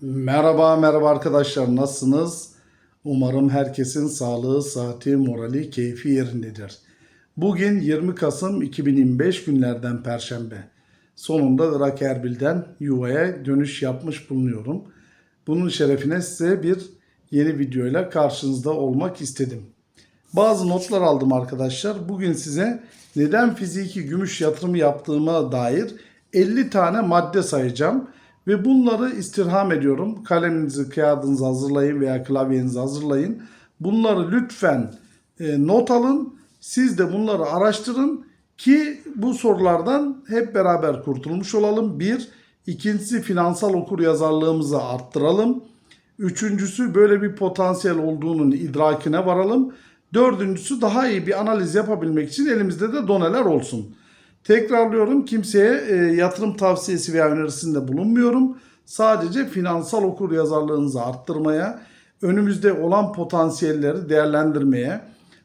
Merhaba merhaba arkadaşlar nasılsınız? Umarım herkesin sağlığı, saati, morali, keyfi yerindedir. Bugün 20 Kasım 2025 günlerden Perşembe. Sonunda Irak Erbil'den yuvaya dönüş yapmış bulunuyorum. Bunun şerefine size bir yeni videoyla karşınızda olmak istedim. Bazı notlar aldım arkadaşlar. Bugün size neden fiziki gümüş yatırımı yaptığıma dair 50 tane madde sayacağım. Ve bunları istirham ediyorum. Kaleminizi, kağıdınızı hazırlayın veya klavyenizi hazırlayın. Bunları lütfen e, not alın. Siz de bunları araştırın ki bu sorulardan hep beraber kurtulmuş olalım. Bir, ikincisi finansal okur yazarlığımızı arttıralım. Üçüncüsü böyle bir potansiyel olduğunun idrakine varalım. Dördüncüsü daha iyi bir analiz yapabilmek için elimizde de doneler olsun. Tekrarlıyorum kimseye e, yatırım tavsiyesi veya önerisinde bulunmuyorum. Sadece finansal okur yazarlığınızı arttırmaya, önümüzde olan potansiyelleri değerlendirmeye,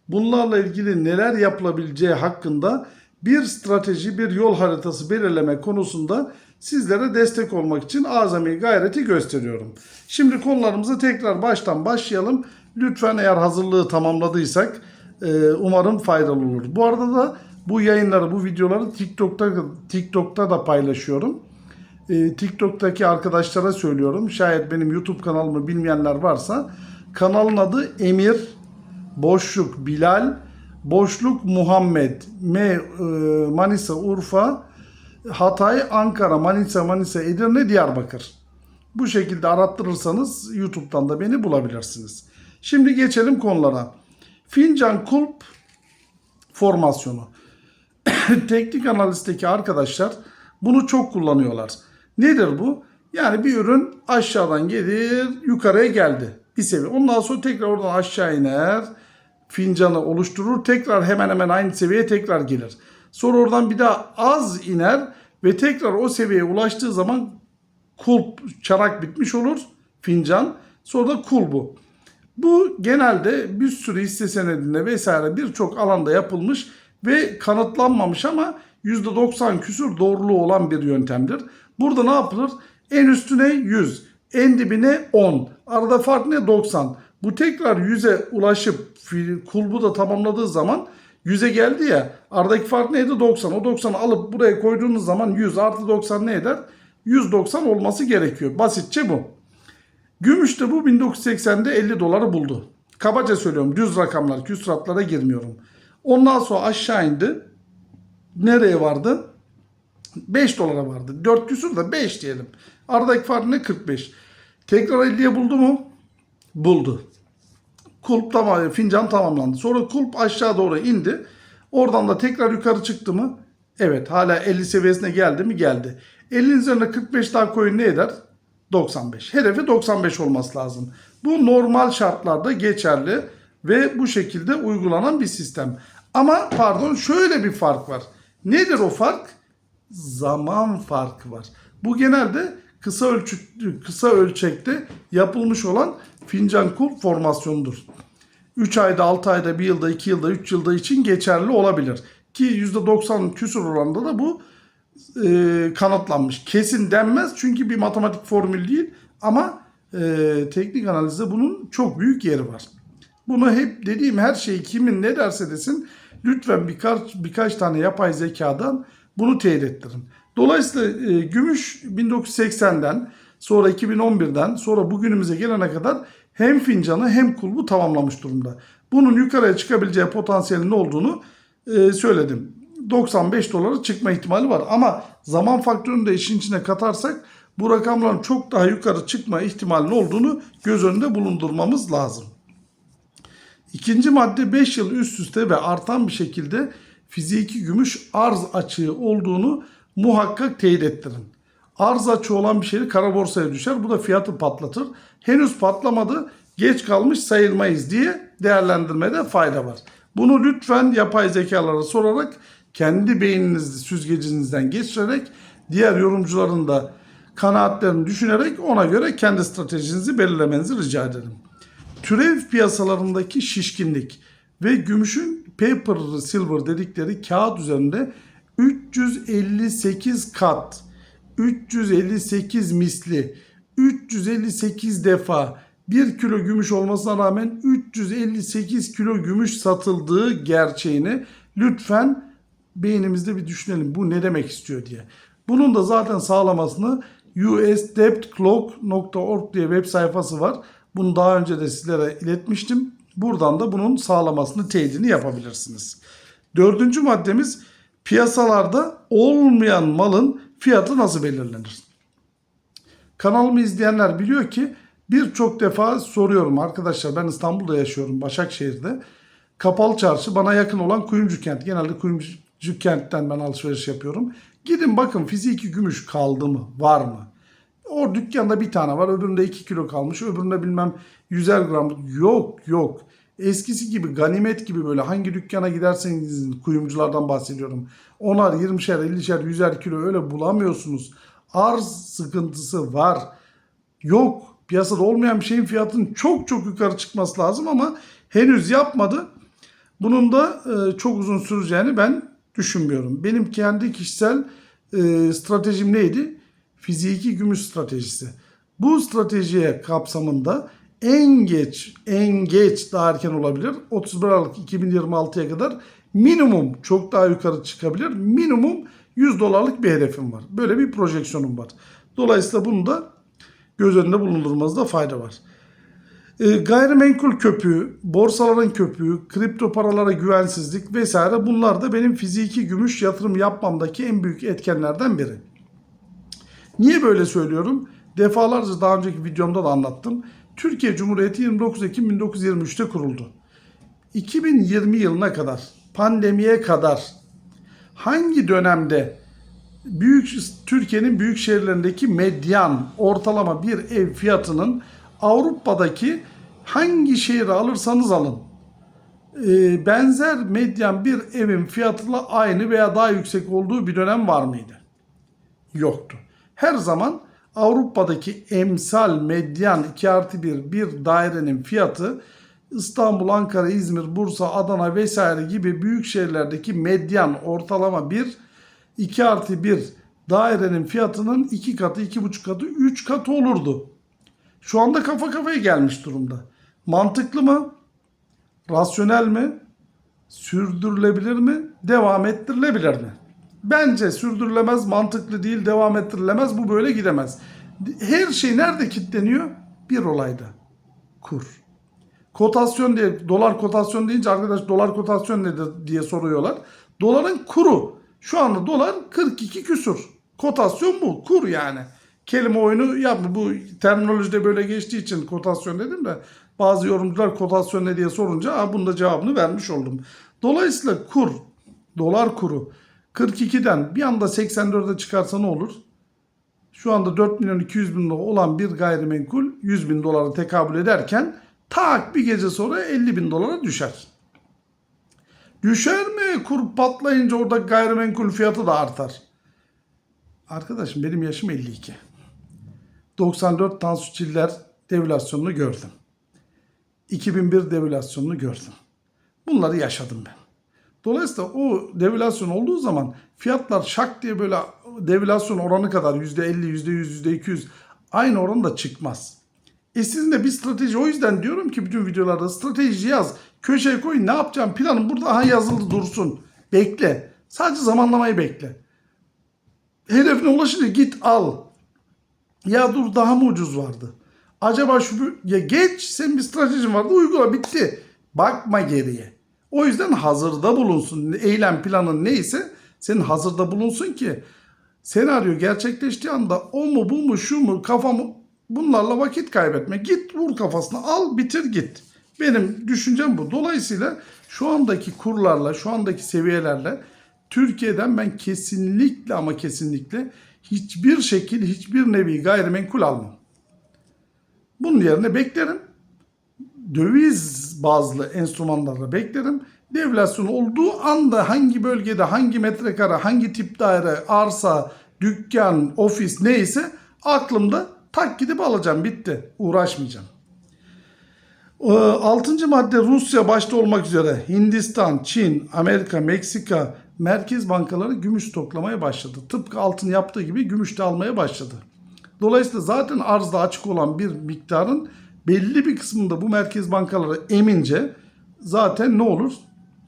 bunlarla ilgili neler yapılabileceği hakkında bir strateji, bir yol haritası belirleme konusunda sizlere destek olmak için azami gayreti gösteriyorum. Şimdi konularımıza tekrar baştan başlayalım. Lütfen eğer hazırlığı tamamladıysak e, umarım faydalı olur. Bu arada da bu yayınları, bu videoları TikTok'ta TikTok'ta da paylaşıyorum. E, TikTok'taki arkadaşlara söylüyorum. Şayet benim YouTube kanalımı bilmeyenler varsa kanalın adı Emir Boşluk Bilal Boşluk Muhammed M e, Manisa Urfa Hatay Ankara Manisa Manisa Edirne Diyarbakır. Bu şekilde arattırırsanız YouTube'dan da beni bulabilirsiniz. Şimdi geçelim konulara. Fincan kulp formasyonu. Teknik analizdeki arkadaşlar bunu çok kullanıyorlar. Nedir bu? Yani bir ürün aşağıdan gelir yukarıya geldi. Bir seviye. Ondan sonra tekrar oradan aşağı iner. Fincanı oluşturur. Tekrar hemen hemen aynı seviyeye tekrar gelir. Sonra oradan bir daha az iner ve tekrar o seviyeye ulaştığı zaman kulp çarak bitmiş olur fincan. Sonra da kulbu. Bu genelde bir sürü hisse senedinde vesaire birçok alanda yapılmış ve kanıtlanmamış ama %90 küsur doğruluğu olan bir yöntemdir. Burada ne yapılır? En üstüne 100, en dibine 10. Arada fark ne? 90. Bu tekrar 100'e ulaşıp kulbu da tamamladığı zaman 100'e geldi ya. Aradaki fark neydi? 90. O 90'ı alıp buraya koyduğunuz zaman 100 artı 90 ne eder? 190 olması gerekiyor. Basitçe bu. Gümüş de bu 1980'de 50 doları buldu. Kabaca söylüyorum düz rakamlar küsuratlara girmiyorum. Ondan sonra aşağı indi. Nereye vardı? 5 dolara vardı. 4 küsur da 5 diyelim. Aradaki fark ne? 45. Tekrar 50'ye buldu mu? Buldu. Kulp tamam, fincan tamamlandı. Sonra kulp aşağı doğru indi. Oradan da tekrar yukarı çıktı mı? Evet hala 50 seviyesine geldi mi? Geldi. 50'nin üzerine 45 daha koyun ne eder? 95. Hedefi 95 olması lazım. Bu normal şartlarda geçerli ve bu şekilde uygulanan bir sistem. Ama pardon şöyle bir fark var. Nedir o fark? Zaman farkı var. Bu genelde kısa ölçü kısa ölçekte yapılmış olan fincan kul formasyonudur. 3 ayda, 6 ayda, 1 yılda, 2 yılda, 3 yılda için geçerli olabilir. Ki %90 küsur oranda da bu e, kanıtlanmış. Kesin denmez çünkü bir matematik formül değil ama e, teknik analizde bunun çok büyük yeri var. Bunu hep dediğim her şeyi kimin ne derse desin lütfen birkaç birkaç tane yapay zekadan bunu teyit ettirin. Dolayısıyla e, gümüş 1980'den sonra 2011'den sonra bugünümüze gelene kadar hem fincanı hem kulbu tamamlamış durumda. Bunun yukarıya çıkabileceği potansiyelin olduğunu e, söyledim. 95 dolara çıkma ihtimali var. Ama zaman faktörünü de işin içine katarsak bu rakamların çok daha yukarı çıkma ihtimalinin olduğunu göz önünde bulundurmamız lazım. İkinci madde 5 yıl üst üste ve artan bir şekilde fiziki gümüş arz açığı olduğunu muhakkak teyit ettirin. Arz açığı olan bir şey kara borsaya düşer. Bu da fiyatı patlatır. Henüz patlamadı, geç kalmış sayılmayız diye değerlendirmede fayda var. Bunu lütfen yapay zekalara sorarak kendi beyninizi süzgecinizden geçirerek diğer yorumcuların da kanaatlerini düşünerek ona göre kendi stratejinizi belirlemenizi rica ederim. Türev piyasalarındaki şişkinlik ve gümüşün paper silver dedikleri kağıt üzerinde 358 kat, 358 misli 358 defa 1 kilo gümüş olmasına rağmen 358 kilo gümüş satıldığı gerçeğini lütfen beynimizde bir düşünelim. Bu ne demek istiyor diye. Bunun da zaten sağlamasını usdebtclock.org diye web sayfası var. Bunu daha önce de sizlere iletmiştim. Buradan da bunun sağlamasını, teyidini yapabilirsiniz. Dördüncü maddemiz piyasalarda olmayan malın fiyatı nasıl belirlenir? Kanalımı izleyenler biliyor ki birçok defa soruyorum arkadaşlar ben İstanbul'da yaşıyorum Başakşehir'de. Kapalı çarşı bana yakın olan Kuyumcu kent. Genelde Kuyumcu kentten ben alışveriş yapıyorum. Gidin bakın fiziki gümüş kaldı mı? Var mı? O dükkanda bir tane var. Öbüründe 2 kilo kalmış. Öbüründe bilmem 100'er gram. Yok yok. Eskisi gibi ganimet gibi böyle hangi dükkana giderseniz kuyumculardan bahsediyorum. Onar, 20'şer, 50'şer, 100'er kilo öyle bulamıyorsunuz. Arz sıkıntısı var. Yok. Piyasada olmayan bir şeyin fiyatının çok çok yukarı çıkması lazım ama henüz yapmadı. Bunun da e, çok uzun süreceğini ben düşünmüyorum. Benim kendi kişisel e, stratejim neydi? Fiziki gümüş stratejisi. Bu stratejiye kapsamında en geç, en geç daha erken olabilir. 31 Aralık 2026'ya kadar minimum çok daha yukarı çıkabilir. Minimum 100 dolarlık bir hedefim var. Böyle bir projeksiyonum var. Dolayısıyla bunu da göz önünde bulundurmanızda fayda var. E, gayrimenkul köpüğü, borsaların köpüğü, kripto paralara güvensizlik vesaire bunlar da benim fiziki gümüş yatırım yapmamdaki en büyük etkenlerden biri. Niye böyle söylüyorum? Defalarca daha önceki videomda da anlattım. Türkiye Cumhuriyeti 29 Ekim 1923'te kuruldu. 2020 yılına kadar, pandemiye kadar hangi dönemde büyük Türkiye'nin büyük şehirlerindeki medyan ortalama bir ev fiyatının Avrupa'daki hangi şehri alırsanız alın e, benzer medyan bir evin fiyatıyla aynı veya daha yüksek olduğu bir dönem var mıydı? Yoktu. Her zaman Avrupa'daki emsal medyan 2 artı 1 bir dairenin fiyatı İstanbul, Ankara, İzmir, Bursa, Adana vesaire gibi büyük şehirlerdeki medyan ortalama bir 2 artı 1 dairenin fiyatının 2 katı, 2,5 katı, 3 katı olurdu. Şu anda kafa kafaya gelmiş durumda. Mantıklı mı? Rasyonel mi? Sürdürülebilir mi? Devam ettirilebilir mi? Bence sürdürülemez, mantıklı değil, devam ettirilemez. Bu böyle gidemez. Her şey nerede kilitleniyor? Bir olayda. Kur. Kotasyon diye, dolar kotasyon deyince arkadaş dolar kotasyon nedir diye soruyorlar. Doların kuru. Şu anda dolar 42 küsur. Kotasyon bu. Kur yani. Kelime oyunu yapma. Bu terminolojide böyle geçtiği için kotasyon dedim de bazı yorumcular kotasyon ne diye sorunca Aa, bunun da cevabını vermiş oldum. Dolayısıyla kur, dolar kuru 42'den bir anda 84'e çıkarsa ne olur? Şu anda 4 milyon 200 bin dolar olan bir gayrimenkul 100 bin dolara tekabül ederken tak bir gece sonra 50 bin dolara düşer. Düşer mi? Kur patlayınca orada gayrimenkul fiyatı da artar. Arkadaşım benim yaşım 52. 94 Tansu Çiller devülasyonunu gördüm. 2001 devülasyonunu gördüm. Bunları yaşadım ben. Dolayısıyla o devülasyon olduğu zaman fiyatlar şak diye böyle devülasyon oranı kadar %50, %100, %200 aynı oranda çıkmaz. E sizin de bir strateji o yüzden diyorum ki bütün videolarda strateji yaz. Köşeye koy ne yapacağım planım burada aha yazıldı dursun. Bekle. Sadece zamanlamayı bekle. Hedefine ulaşınca git al. Ya dur daha mı ucuz vardı? Acaba şu ya geç senin bir stratejin vardı uygula bitti. Bakma geriye. O yüzden hazırda bulunsun. Eylem planın neyse senin hazırda bulunsun ki senaryo gerçekleştiği anda o mu bu mu şu mu kafamı bunlarla vakit kaybetme. Git vur kafasına al bitir git. Benim düşüncem bu. Dolayısıyla şu andaki kurlarla şu andaki seviyelerle Türkiye'den ben kesinlikle ama kesinlikle hiçbir şekil hiçbir nevi gayrimenkul almam. Bunun yerine beklerim. Döviz bazlı enstrümanlarla beklerim. Devlasyon olduğu anda hangi bölgede, hangi metrekare, hangi tip daire, arsa, dükkan, ofis neyse aklımda tak gidip alacağım. Bitti. Uğraşmayacağım. Ee, Altıncı madde Rusya başta olmak üzere Hindistan, Çin, Amerika, Meksika merkez bankaları gümüş stoklamaya başladı. Tıpkı altın yaptığı gibi gümüş de almaya başladı. Dolayısıyla zaten arzda açık olan bir miktarın belli bir kısmında bu merkez bankaları emince zaten ne olur?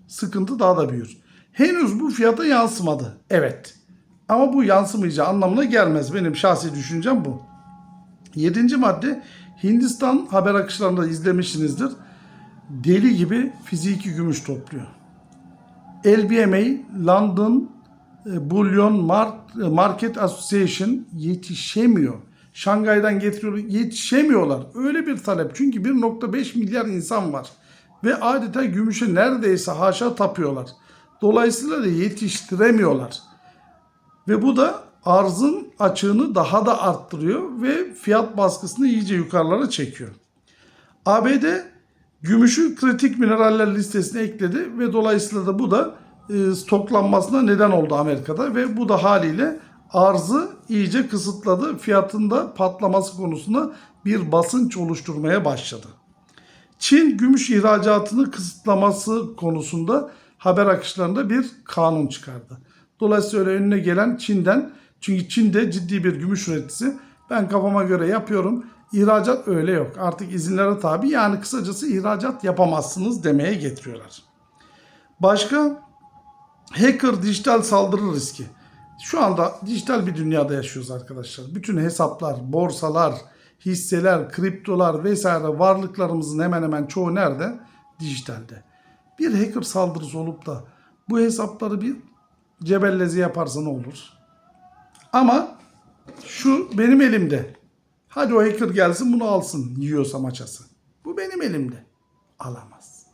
Sıkıntı daha da büyür. Henüz bu fiyata yansımadı. Evet. Ama bu yansımayacağı anlamına gelmez. Benim şahsi düşüncem bu. Yedinci madde Hindistan haber akışlarında izlemişsinizdir. Deli gibi fiziki gümüş topluyor. LBMA London e, Bullion Mar- Market Association yetişemiyor. Şangay'dan getiriyor yetişemiyorlar. Öyle bir talep. Çünkü 1.5 milyar insan var. Ve adeta gümüşe neredeyse haşa tapıyorlar. Dolayısıyla da yetiştiremiyorlar. Ve bu da arzın açığını daha da arttırıyor ve fiyat baskısını iyice yukarılara çekiyor. ABD gümüşü kritik mineraller listesine ekledi ve dolayısıyla da bu da e, stoklanmasına neden oldu Amerika'da ve bu da haliyle arzı iyice kısıtladı. Fiyatında patlaması konusunda bir basınç oluşturmaya başladı. Çin gümüş ihracatını kısıtlaması konusunda haber akışlarında bir kanun çıkardı. Dolayısıyla önüne gelen Çin'den çünkü Çin'de ciddi bir gümüş üreticisi. Ben kafama göre yapıyorum. İhracat öyle yok. Artık izinlere tabi. Yani kısacası ihracat yapamazsınız demeye getiriyorlar. Başka hacker dijital saldırı riski. Şu anda dijital bir dünyada yaşıyoruz arkadaşlar. Bütün hesaplar, borsalar, hisseler, kriptolar vesaire varlıklarımızın hemen hemen çoğu nerede? Dijitalde. Bir hacker saldırısı olup da bu hesapları bir cebellezi yaparsa ne olur? Ama şu benim elimde. Hadi o hacker gelsin bunu alsın yiyorsa maçası. Bu benim elimde. Alamaz.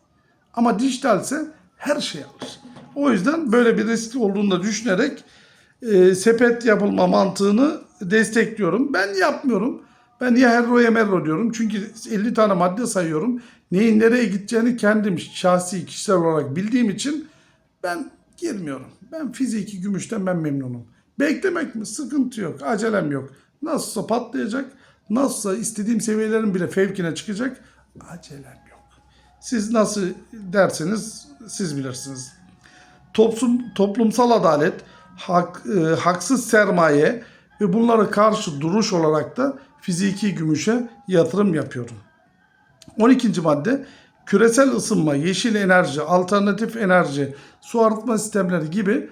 Ama dijitalse her şey alır. O yüzden böyle bir risk olduğunu da düşünerek e, sepet yapılma mantığını destekliyorum. Ben yapmıyorum. Ben ya herro ya merro diyorum. Çünkü 50 tane madde sayıyorum. Neyin nereye gideceğini kendim şahsi kişisel olarak bildiğim için ben girmiyorum. Ben fiziki gümüşten ben memnunum. Beklemek mi? Sıkıntı yok. Acelem yok. Nasılsa patlayacak. Nasılsa istediğim seviyelerin bile fevkine çıkacak. Acelem yok. Siz nasıl derseniz siz bilirsiniz. Toplum, toplumsal adalet, hak, e, haksız sermaye ve bunlara karşı duruş olarak da fiziki gümüşe yatırım yapıyorum. 12. madde küresel ısınma, yeşil enerji, alternatif enerji, su arıtma sistemleri gibi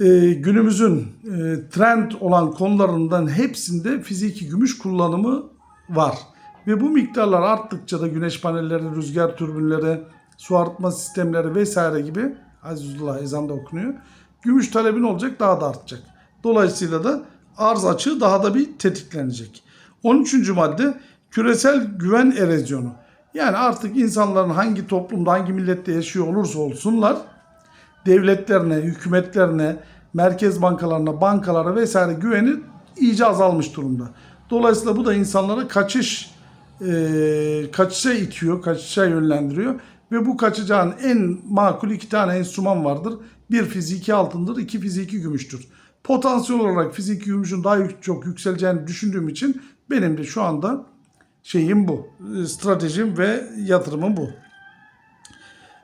e, günümüzün e, trend olan konularından hepsinde fiziki gümüş kullanımı var. Ve bu miktarlar arttıkça da güneş panelleri, rüzgar türbinleri, su arıtma sistemleri vesaire gibi Azizullah ezanda okunuyor. Gümüş talebin olacak daha da artacak. Dolayısıyla da arz açığı daha da bir tetiklenecek. 13. madde küresel güven erozyonu. Yani artık insanların hangi toplumda hangi millette yaşıyor olursa olsunlar devletlerine, hükümetlerine, merkez bankalarına, bankalara vesaire güveni iyice azalmış durumda. Dolayısıyla bu da insanlara kaçış e, kaçışa itiyor, kaçışa yönlendiriyor. Ve bu kaçacağın en makul iki tane enstrüman vardır. Bir fiziki altındır, iki fiziki gümüştür. Potansiyel olarak fiziki gümüşün daha çok yükseleceğini düşündüğüm için benim de şu anda şeyim bu. e, Stratejim ve yatırımım bu.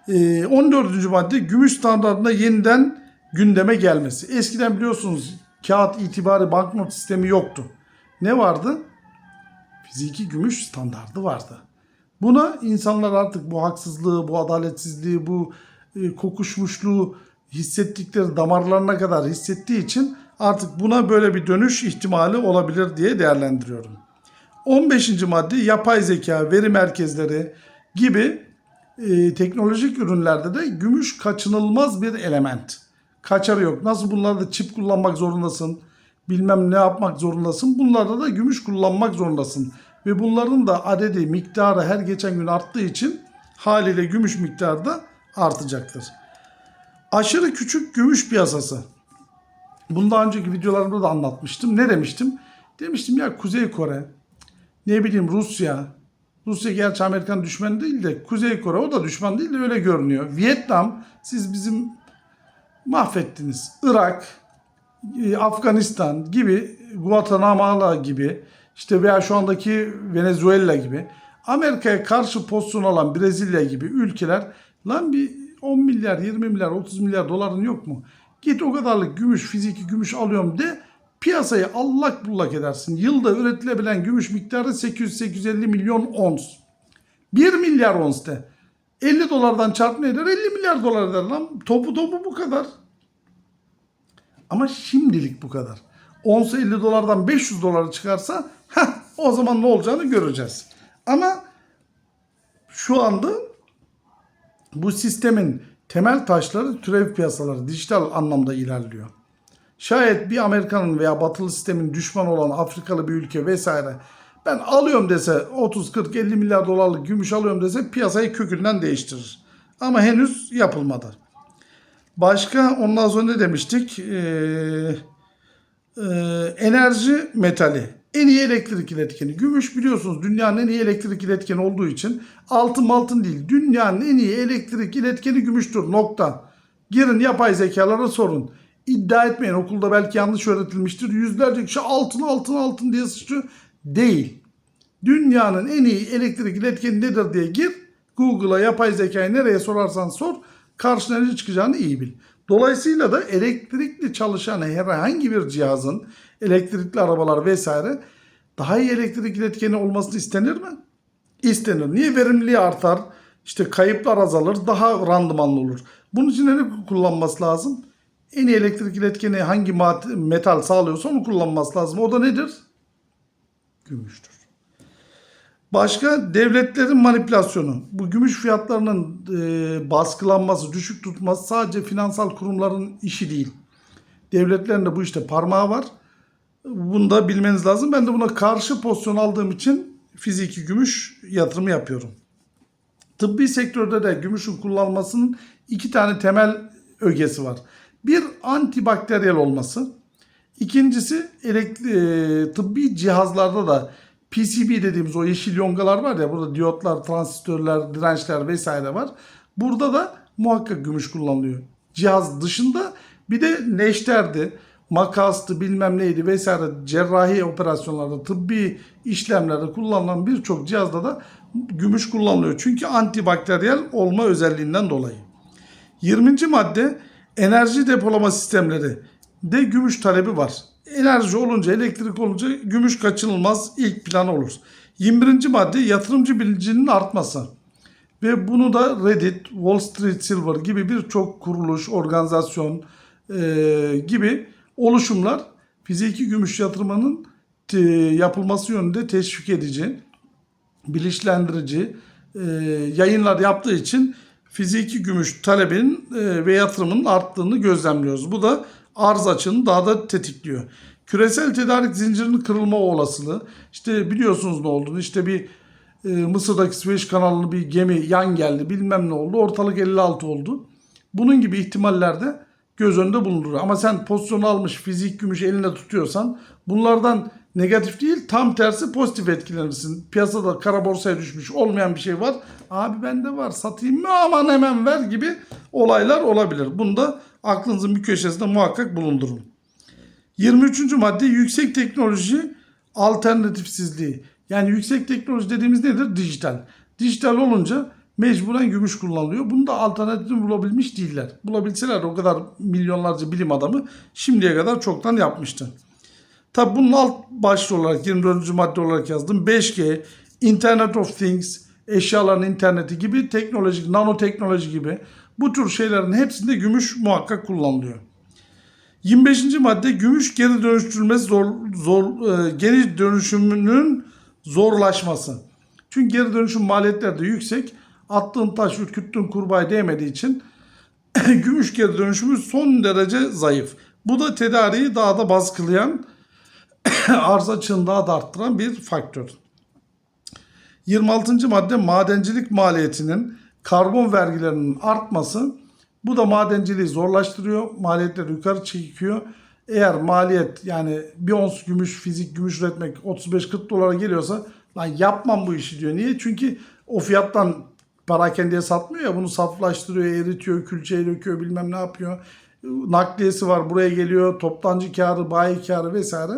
Ee, 14. madde gümüş standartına yeniden gündeme gelmesi. Eskiden biliyorsunuz kağıt itibari banknot sistemi yoktu. Ne vardı? Fiziki gümüş standardı vardı. Buna insanlar artık bu haksızlığı, bu adaletsizliği, bu e, kokuşmuşluğu hissettikleri damarlarına kadar hissettiği için artık buna böyle bir dönüş ihtimali olabilir diye değerlendiriyorum. 15. madde yapay zeka, veri merkezleri gibi e, teknolojik ürünlerde de gümüş kaçınılmaz bir element. Kaçarı yok. Nasıl bunlarda çip kullanmak zorundasın, bilmem ne yapmak zorundasın. Bunlarda da gümüş kullanmak zorundasın. Ve bunların da adedi, miktarı her geçen gün arttığı için haliyle gümüş miktarı da artacaktır. Aşırı küçük gümüş piyasası. Bunu daha önceki videolarımda da anlatmıştım. Ne demiştim? Demiştim ya Kuzey Kore, ne bileyim Rusya, Rusya gerçi Amerikan düşmanı değil de Kuzey Kore o da düşman değil de öyle görünüyor. Vietnam siz bizim mahvettiniz. Irak, e, Afganistan gibi, Guatemala gibi işte veya şu andaki Venezuela gibi Amerika'ya karşı pozisyon alan Brezilya gibi ülkeler lan bir 10 milyar, 20 milyar, 30 milyar doların yok mu? Git o kadarlık gümüş, fiziki gümüş alıyorum de Piyasayı allak bullak edersin. Yılda üretilebilen gümüş miktarı 800-850 milyon ons. 1 milyar ons de. 50 dolardan çarp ne eder? 50 milyar dolar eder lan. Topu topu bu kadar. Ama şimdilik bu kadar. Onsa 50 dolardan 500 dolara çıkarsa heh, o zaman ne olacağını göreceğiz. Ama şu anda bu sistemin temel taşları türev piyasaları dijital anlamda ilerliyor. Şayet bir Amerika'nın veya batılı sistemin düşman olan Afrikalı bir ülke vesaire ben alıyorum dese 30 40 50 milyar dolarlık gümüş alıyorum dese piyasayı kökünden değiştirir. Ama henüz yapılmadı. Başka ondan sonra ne demiştik? Ee, e, enerji metali. En iyi elektrik iletkeni. Gümüş biliyorsunuz dünyanın en iyi elektrik iletkeni olduğu için altın altın değil. Dünyanın en iyi elektrik iletkeni gümüştür. Nokta. Girin yapay zekalara sorun. İddia etmeyin. Okulda belki yanlış öğretilmiştir. Yüzlerce kişi altın altın altın diye sıçrıyor. Değil. Dünyanın en iyi elektrik iletkeni nedir diye gir. Google'a yapay zekayı nereye sorarsan sor. Karşına ne çıkacağını iyi bil. Dolayısıyla da elektrikli çalışan herhangi bir cihazın elektrikli arabalar vesaire daha iyi elektrik iletkeni olmasını istenir mi? İstenir. Niye verimliliği artar? İşte kayıplar azalır, daha randımanlı olur. Bunun için ne kullanması lazım? En iyi elektrik iletkeni hangi metal sağlıyorsa onu kullanması lazım. O da nedir? Gümüştür. Başka devletlerin manipülasyonu. Bu gümüş fiyatlarının e, baskılanması, düşük tutması sadece finansal kurumların işi değil. Devletlerin de bu işte parmağı var. Bunu da bilmeniz lazım. Ben de buna karşı pozisyon aldığım için fiziki gümüş yatırımı yapıyorum. Tıbbi sektörde de gümüşün kullanılmasının iki tane temel ögesi var. Bir antibakteriyel olması. İkincisi elektri- e, tıbbi cihazlarda da PCB dediğimiz o yeşil yongalar var ya burada diyotlar, transistörler, dirençler vesaire var. Burada da muhakkak gümüş kullanılıyor. Cihaz dışında bir de neşterdi, makastı bilmem neydi vesaire cerrahi operasyonlarda, tıbbi işlemlerde kullanılan birçok cihazda da gümüş kullanılıyor. Çünkü antibakteriyel olma özelliğinden dolayı. 20. madde enerji depolama sistemleri de gümüş talebi var. Enerji olunca, elektrik olunca gümüş kaçınılmaz ilk plan olur. 21. madde yatırımcı bilincinin artması. Ve bunu da Reddit, Wall Street Silver gibi birçok kuruluş, organizasyon e, gibi oluşumlar fiziki gümüş yatırımının e, yapılması yönünde teşvik edici, bilinçlendirici e, yayınlar yaptığı için fiziki gümüş talebinin e, ve yatırımının arttığını gözlemliyoruz. Bu da arz açığını daha da tetikliyor. Küresel tedarik zincirinin kırılma olasılığı. İşte biliyorsunuz ne olduğunu. İşte bir e, Mısır'daki Süveyş kanalını bir gemi yan geldi bilmem ne oldu. Ortalık 56 oldu. Bunun gibi ihtimallerde göz önünde bulundurur. Ama sen pozisyonu almış fizik gümüş eline tutuyorsan bunlardan negatif değil tam tersi pozitif etkilenirsin. Piyasada kara borsaya düşmüş olmayan bir şey var. Abi bende var satayım mı aman hemen ver gibi olaylar olabilir. Bunu da aklınızın bir köşesinde muhakkak bulundurun. 23. madde yüksek teknoloji alternatifsizliği. Yani yüksek teknoloji dediğimiz nedir? Dijital. Dijital olunca mecburen gümüş kullanılıyor. Bunu da alternatifini bulabilmiş değiller. Bulabilseler o kadar milyonlarca bilim adamı şimdiye kadar çoktan yapmıştı. Tabi bunun alt başlığı olarak 24. madde olarak yazdım. 5G, Internet of Things, eşyaların interneti gibi teknolojik, nanoteknoloji gibi bu tür şeylerin hepsinde gümüş muhakkak kullanılıyor. 25. madde gümüş geri dönüştürülmesi zor, zor e, geri dönüşümünün zorlaşması. Çünkü geri dönüşüm maliyetleri de yüksek. Attığın taş, ürküttüğün kurbağaya değmediği için gümüş geri dönüşümü son derece zayıf. Bu da tedariği daha da baskılayan, arz açığını daha da arttıran bir faktör. 26. madde madencilik maliyetinin karbon vergilerinin artması. Bu da madenciliği zorlaştırıyor. Maliyetleri yukarı çekiyor. Eğer maliyet yani bir ons gümüş, fizik gümüş üretmek 35-40 dolara geliyorsa lan yapmam bu işi diyor. Niye? Çünkü o fiyattan parakendiye satmıyor ya bunu saflaştırıyor, eritiyor, külçeye döküyor bilmem ne yapıyor. Nakliyesi var buraya geliyor, toptancı karı, bayi karı vesaire.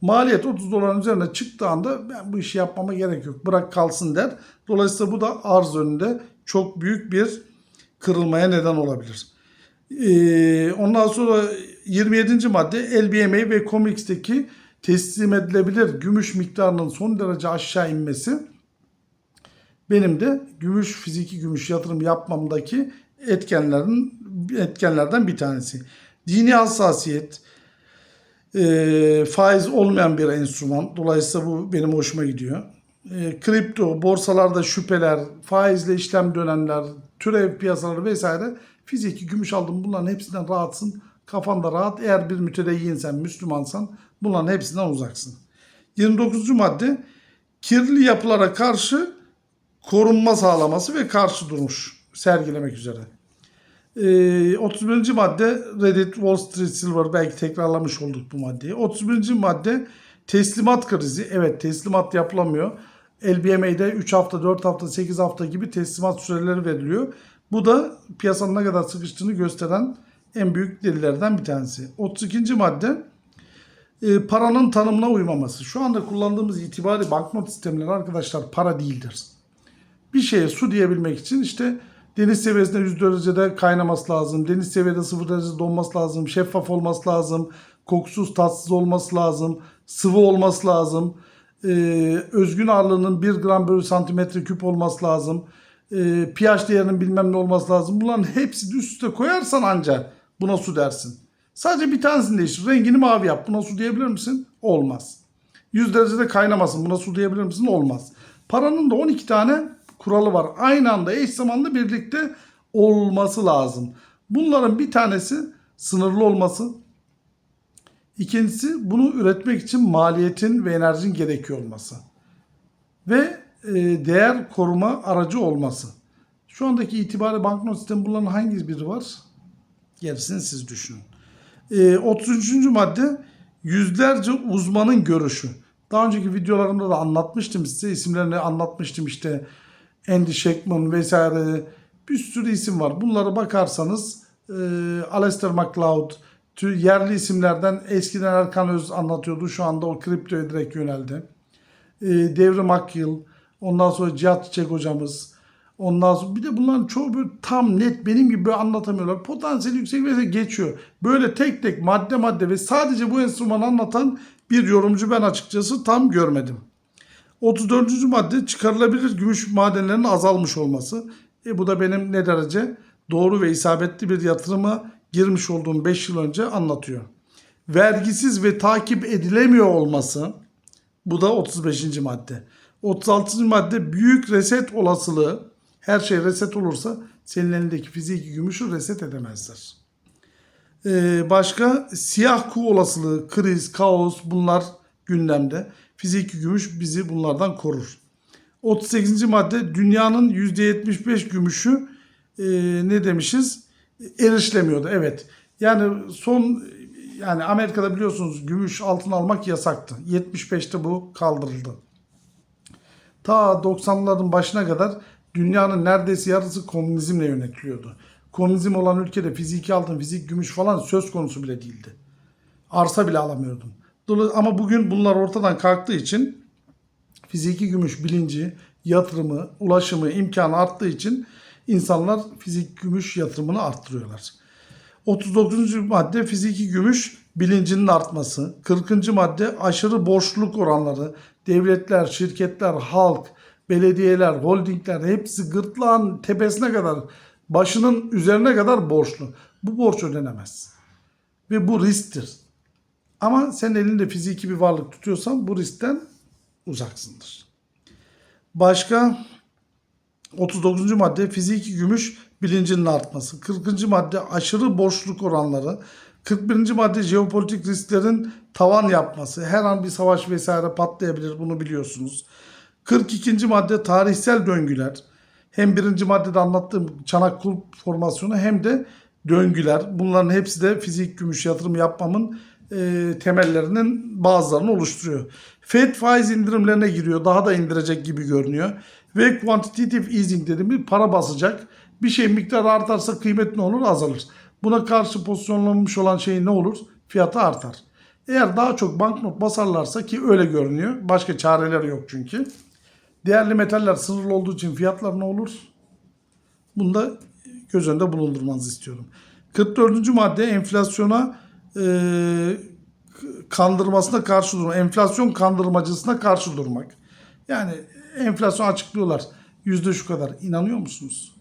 Maliyet 30 doların üzerine çıktığı anda ben bu işi yapmama gerek yok. Bırak kalsın der. Dolayısıyla bu da arz önünde çok büyük bir kırılmaya neden olabilir. Ee, ondan sonra 27. madde LBMA ve COMEX'teki teslim edilebilir gümüş miktarının son derece aşağı inmesi benim de gümüş fiziki gümüş yatırım yapmamdaki etkenlerin etkenlerden bir tanesi. Dini hassasiyet, e, faiz olmayan bir enstrüman. Dolayısıyla bu benim hoşuma gidiyor. E, kripto, borsalarda şüpheler, faizle işlem dönenler, türev piyasaları vesaire fiziki gümüş aldım. Bunların hepsinden rahatsın. Kafanda rahat. Eğer bir mütedeyyinsen, Müslümansan bunların hepsinden uzaksın. 29. madde kirli yapılara karşı korunma sağlaması ve karşı duruş sergilemek üzere. Ee, 31. madde Reddit, Wall Street, Silver belki tekrarlamış olduk bu maddeyi. 31. madde teslimat krizi. Evet teslimat yapılamıyor. LBMA'de 3 hafta, 4 hafta, 8 hafta gibi teslimat süreleri veriliyor. Bu da piyasanın ne kadar sıkıştığını gösteren en büyük delillerden bir tanesi. 32. madde e, paranın tanımına uymaması. Şu anda kullandığımız itibari banknot sistemleri arkadaşlar para değildir bir şeye su diyebilmek için işte deniz seviyesinde 100 derecede kaynaması lazım. Deniz seviyede 0 derecede donması lazım. Şeffaf olması lazım. Kokusuz, tatsız olması lazım. Sıvı olması lazım. Ee, özgün ağırlığının 1 gram bölü santimetre küp olması lazım. Ee, pH değerinin bilmem ne olması lazım. Bunların hepsini üst üste koyarsan ancak buna su dersin. Sadece bir tanesini değiştir. Rengini mavi yap. Buna su diyebilir misin? Olmaz. 100 derecede kaynamasın. Buna su diyebilir misin? Olmaz. Paranın da 12 tane kuralı var. Aynı anda eş zamanlı birlikte olması lazım. Bunların bir tanesi sınırlı olması. İkincisi bunu üretmek için maliyetin ve enerjinin gerekiyor olması. Ve e, değer koruma aracı olması. Şu andaki itibari banknot sistemi bunların hangi biri var? Gerisini siz düşünün. E, 33. madde yüzlerce uzmanın görüşü. Daha önceki videolarımda da anlatmıştım size. isimlerini anlatmıştım işte. Andy Shackman vesaire bir sürü isim var. Bunlara bakarsanız e, Alistair MacLeod, yerli isimlerden eskiden Erkan Öz anlatıyordu. Şu anda o kriptoya direkt yöneldi. E, Devrim Akyıl, ondan sonra Cihat Çiçek hocamız, ondan sonra bir de bunların çoğu böyle tam net benim gibi böyle anlatamıyorlar. Potansiyeli yüksek ve geçiyor. Böyle tek tek madde madde ve sadece bu enstrümanı anlatan bir yorumcu ben açıkçası tam görmedim. 34. madde çıkarılabilir gümüş madenlerinin azalmış olması. E bu da benim ne derece doğru ve isabetli bir yatırıma girmiş olduğum 5 yıl önce anlatıyor. Vergisiz ve takip edilemiyor olması. Bu da 35. madde. 36. madde büyük reset olasılığı. Her şey reset olursa senin elindeki fiziki gümüşü reset edemezler. Ee, başka siyah kuğu olasılığı, kriz, kaos bunlar gündemde. Fiziki gümüş bizi bunlardan korur. 38. madde dünyanın %75 gümüşü e, ne demişiz? Erişlemiyordu. Evet. Yani son yani Amerika'da biliyorsunuz gümüş altın almak yasaktı. 75'te bu kaldırıldı. Ta 90'ların başına kadar dünyanın neredeyse yarısı komünizmle yönetiliyordu. Komünizm olan ülkede fiziki altın, fizik gümüş falan söz konusu bile değildi. Arsa bile alamıyordum. Ama bugün bunlar ortadan kalktığı için fiziki gümüş bilinci, yatırımı, ulaşımı, imkanı arttığı için insanlar fizik gümüş yatırımını arttırıyorlar. 39. madde fiziki gümüş bilincinin artması. 40. madde aşırı borçluluk oranları. Devletler, şirketler, halk, belediyeler, holdingler hepsi gırtlağın tepesine kadar, başının üzerine kadar borçlu. Bu borç ödenemez. Ve bu risktir. Ama sen elinde fiziki bir varlık tutuyorsan bu riskten uzaksındır. Başka 39. madde fiziki gümüş bilincinin artması. 40. madde aşırı borçluluk oranları. 41. madde jeopolitik risklerin tavan yapması. Her an bir savaş vesaire patlayabilir bunu biliyorsunuz. 42. madde tarihsel döngüler. Hem birinci maddede anlattığım çanak kulp formasyonu hem de döngüler. Bunların hepsi de fizik gümüş yatırım yapmamın e, temellerinin bazılarını oluşturuyor. Fed faiz indirimlerine giriyor. Daha da indirecek gibi görünüyor. Ve quantitative easing dediğimiz para basacak. Bir şey miktarı artarsa kıymet ne olur? Azalır. Buna karşı pozisyonlanmış olan şey ne olur? Fiyatı artar. Eğer daha çok banknot basarlarsa ki öyle görünüyor. Başka çareleri yok çünkü. Değerli metaller sınırlı olduğu için fiyatlar ne olur? Bunu da göz önünde bulundurmanızı istiyorum. 44. madde enflasyona e, kandırmasına karşı durmak, enflasyon kandırmacısına karşı durmak. Yani enflasyon açıklıyorlar. Yüzde şu kadar. İnanıyor musunuz?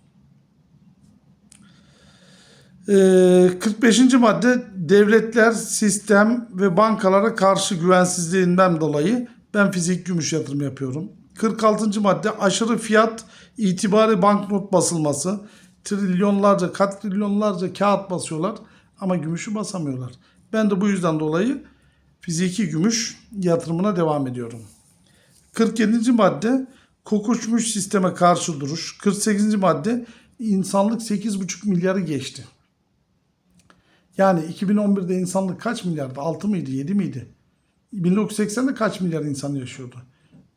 Ee, 45. madde devletler, sistem ve bankalara karşı güvensizliğinden dolayı ben fizik gümüş yatırım yapıyorum. 46. madde aşırı fiyat itibari banknot basılması. Trilyonlarca, katrilyonlarca kağıt basıyorlar ama gümüşü basamıyorlar. Ben de bu yüzden dolayı fiziki gümüş yatırımına devam ediyorum. 47. madde kokuşmuş sisteme karşı duruş. 48. madde insanlık 8,5 milyarı geçti. Yani 2011'de insanlık kaç milyardı? 6 mıydı? 7 miydi? 1980'de kaç milyar insan yaşıyordu?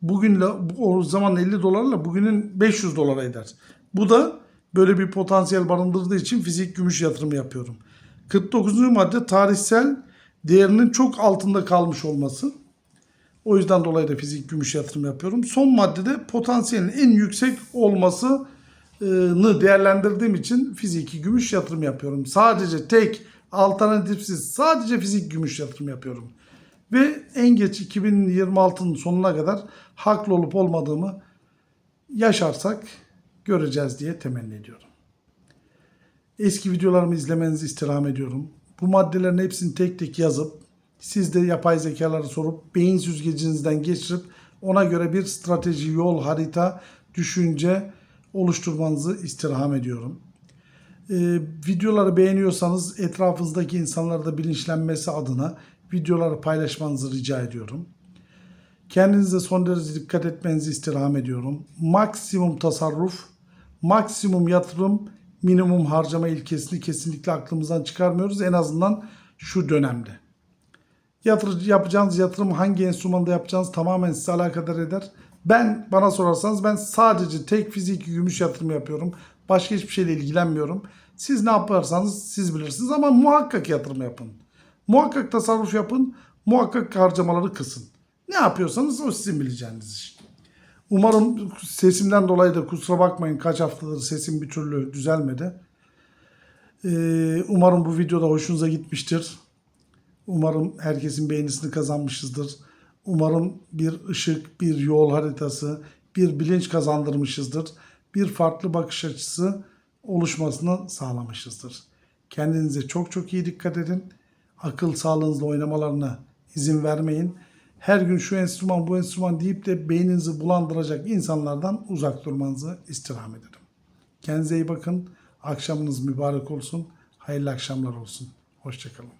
Bugünle o zaman 50 dolarla bugünün 500 dolara eder. Bu da böyle bir potansiyel barındırdığı için fizik gümüş yatırımı yapıyorum. 49. madde tarihsel değerinin çok altında kalmış olması. O yüzden dolayı da fizik gümüş yatırım yapıyorum. Son maddede potansiyelin en yüksek olmasını değerlendirdiğim için fiziki gümüş yatırım yapıyorum. Sadece tek alternatifsiz sadece fizik gümüş yatırım yapıyorum. Ve en geç 2026'nın sonuna kadar haklı olup olmadığımı yaşarsak göreceğiz diye temenni ediyorum. Eski videolarımı izlemenizi istirham ediyorum. Bu maddelerin hepsini tek tek yazıp siz de yapay zekaları sorup beyin süzgecinizden geçirip ona göre bir strateji, yol, harita, düşünce oluşturmanızı istirham ediyorum. Ee, videoları beğeniyorsanız etrafınızdaki insanlara da bilinçlenmesi adına videoları paylaşmanızı rica ediyorum. Kendinize son derece dikkat etmenizi istirham ediyorum. Maksimum tasarruf, maksimum yatırım, minimum harcama ilkesini kesinlikle aklımızdan çıkarmıyoruz. En azından şu dönemde. Yatır, yapacağınız yatırım hangi enstrümanda yapacağınız tamamen size alakadar eder. Ben bana sorarsanız ben sadece tek fiziki gümüş yatırım yapıyorum. Başka hiçbir şeyle ilgilenmiyorum. Siz ne yaparsanız siz bilirsiniz ama muhakkak yatırım yapın. Muhakkak tasarruf yapın. Muhakkak harcamaları kısın. Ne yapıyorsanız o sizin bileceğiniz iş. Umarım sesimden dolayı da kusura bakmayın kaç haftadır sesim bir türlü düzelmedi. Ee, umarım bu videoda hoşunuza gitmiştir. Umarım herkesin beğenisini kazanmışızdır. Umarım bir ışık, bir yol haritası, bir bilinç kazandırmışızdır. Bir farklı bakış açısı oluşmasını sağlamışızdır. Kendinize çok çok iyi dikkat edin. Akıl sağlığınızla oynamalarına izin vermeyin. Her gün şu enstrüman bu enstrüman deyip de beyninizi bulandıracak insanlardan uzak durmanızı istirham ederim. Kendinize iyi bakın. Akşamınız mübarek olsun. Hayırlı akşamlar olsun. Hoşçakalın.